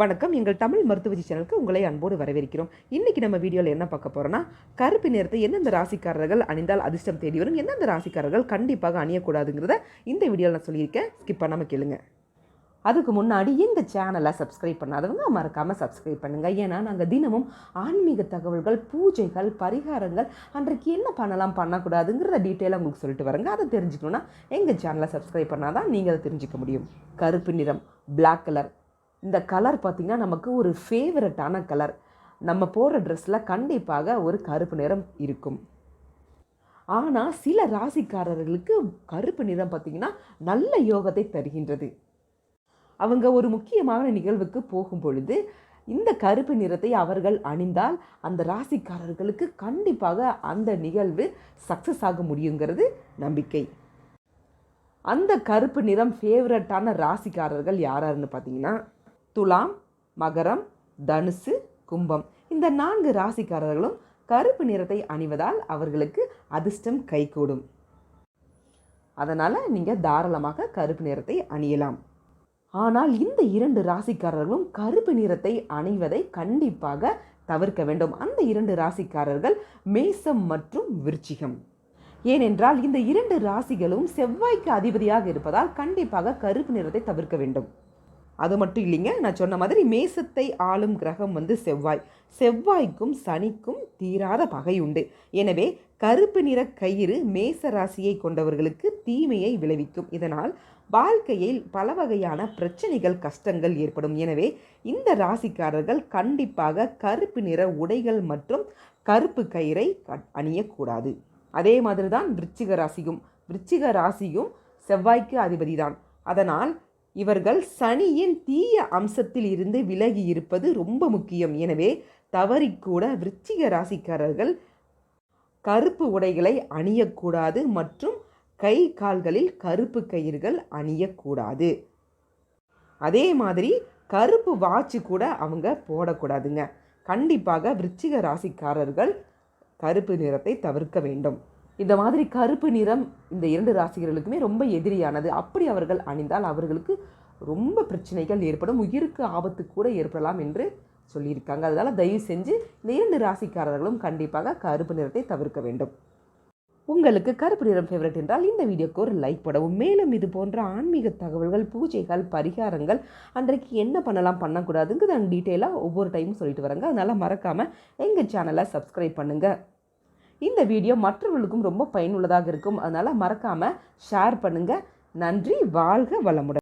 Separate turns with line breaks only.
வணக்கம். எங்கள் தமிழ் மருத்துவச்சி சேனலுக்கு உங்களை அன்போடு வரவேற்கிறோம். இன்றைக்கி நம்ம வீடியோவில் என்ன பார்க்க போகிறோன்னா கருப்பு நிறத்தை எந்தெந்த ராசிக்காரர்கள் அணிந்தால் அதிர்ஷ்டம் தேடி வரும் எந்தெந்த ராசிக்காரர்கள் கண்டிப்பாக அணியக்கூடாதுங்கிறத இந்த வீடியோவில் நான் சொல்லியிருக்கேன். ஸ்கிப் பண்ணாமல் கேளுங்க. அதுக்கு முன்னாடி எங்கள் சேனலை சப்ஸ்கிரைப் பண்ணாதவங்க மறக்காமல் சப்ஸ்கிரைப் பண்ணுங்கள் ஏன்னா நாங்கள் தினமும் ஆன்மீக தகவல்கள் பூஜைகள் பரிகாரங்கள் அன்றைக்கு என்ன பண்ணலாம் பண்ணக்கூடாதுங்கிறத டீட்டெயிலாக உங்களுக்கு சொல்லிட்டு வரேங்க. அதை தெரிஞ்சுக்கணுன்னா எங்கள் சேனலை சப்ஸ்கிரைப் பண்ணாதான் நீங்கள் அதை தெரிஞ்சுக்க முடியும். கருப்பு நிறம் பிளாக் கலர் இந்த கலர் பார்த்திங்கன்னா நமக்கு ஒரு ஃபேவரட்டான கலர் நம்ம போடுற ட்ரெஸ்ஸில் கண்டிப்பாக ஒரு கருப்பு நிறம் இருக்கும். ஆனால் சில ராசிக்காரர்களுக்கு கருப்பு நிறம் பார்த்திங்கன்னா நல்ல யோகத்தை தருகின்றது. அவங்க ஒரு முக்கியமான நிகழ்வுக்கு போகும் பொழுது இந்த கருப்பு நிறத்தை அவர்கள் அணிந்தால் அந்த ராசிக்காரர்களுக்கு கண்டிப்பாக அந்த நிகழ்வு சக்ஸஸ் ஆக முடியுங்கிறது நம்பிக்கை. அந்த கருப்பு நிறம் ஃபேவரட்டான ராசிக்காரர்கள் யாராருன்னு பார்த்தீங்கன்னா துலாம் மகரம் தனுசு கும்பம். இந்த நான்கு ராசிக்காரர்களும் கருப்பு நிறத்தை அணிவதால் அவர்களுக்கு அதிர்ஷ்டம் கைகூடும். அதனால் நீங்கள் தாராளமாக கருப்பு நிறத்தை அணியலாம். ஆனால் இந்த இரண்டு ராசிக்காரர்களும் கருப்பு நிறத்தை அணிவதை கண்டிப்பாக தவிர்க்க வேண்டும். அந்த இரண்டு ராசிக்காரர்கள் மேசம் மற்றும் விருச்சிகம். ஏனென்றால் இந்த இரண்டு ராசிகளும் செவ்வாய்க்கு அதிபதியாக இருப்பதால் கண்டிப்பாக கருப்பு நிறத்தை தவிர்க்க வேண்டும். அது மட்டும் இல்லைங்க நான் சொன்ன மாதிரி மேசத்தை ஆளும் கிரகம் வந்து செவ்வாய். செவ்வாய்க்கும் சனிக்கும் தீராத பகை உண்டு. எனவே கருப்பு நிற கயிறு மேச ராசியை கொண்டவர்களுக்கு தீமையை விளைவிக்கும். இதனால் வாழ்க்கையில் பல வகையான பிரச்சனைகள் கஷ்டங்கள் ஏற்படும். எனவே இந்த ராசிக்காரர்கள் கண்டிப்பாக கருப்பு நிற உடைகள் மற்றும் கருப்பு கயிறை அணியக்கூடாது. அதே மாதிரி தான் விருச்சிக ராசியும். விருச்சிக ராசியும் செவ்வாய்க்கு அதிபதி தான் அதனால் இவர்கள் சனியின் தீய அம்சத்தில் இருந்து விலகி இருப்பது ரொம்ப முக்கியம். எனவே தவறிக்கூட விருச்சிக ராசிக்காரர்கள் கருப்பு உடைகளை அணியக்கூடாது மற்றும் கை கால்களில் கருப்பு கயிறுகள் அணியக்கூடாது. அதே மாதிரி கருப்பு வாட்ச் கூட அவங்க போடக்கூடாதுங்க. கண்டிப்பாக விருச்சிக ராசிக்காரர்கள் கருப்பு நிறத்தை தவிர்க்க வேண்டும். இந்த மாதிரி கருப்பு நிறம் இந்த இரண்டு ராசிகளுக்குமே ரொம்ப எதிரியானது. அப்படி அவர்கள் அணிந்தால் அவர்களுக்கு ரொம்ப பிரச்சனைகள் ஏற்படும். உயிருக்கு ஆபத்து கூட ஏற்படலாம் என்று சொல்லியிருக்காங்க. அதனால் தயவு செஞ்சு இந்த இரண்டு ராசிக்காரர்களும் கண்டிப்பாக கருப்பு நிறத்தை தவிர்க்க வேண்டும். உங்களுக்கு கருப்பு நிறம் ஃபேவரட் என்றால் இந்த வீடியோக்கு ஒரு லைக் போடவும். மேலும் இது போன்ற ஆன்மீக தகவல்கள் பூஜைகள் பரிகாரங்கள் அன்றைக்கு என்ன பண்ணலாம் பண்ணக்கூடாதுங்கிறது நான் டீட்டெயிலாக ஒவ்வொரு டைமும் சொல்லிட்டு வரேங்க அதனால் மறக்காமல் எங்கள் சேனலை சப்ஸ்கிரைப் பண்ணுங்கள் இந்த வீடியோ மற்றவர்களுக்கும் ரொம்ப பயனுள்ளதாக இருக்கும். அதனால் மறக்காமல் ஷேர் பண்ணுங்கள் நன்றி வாழ்க வளமுடன்.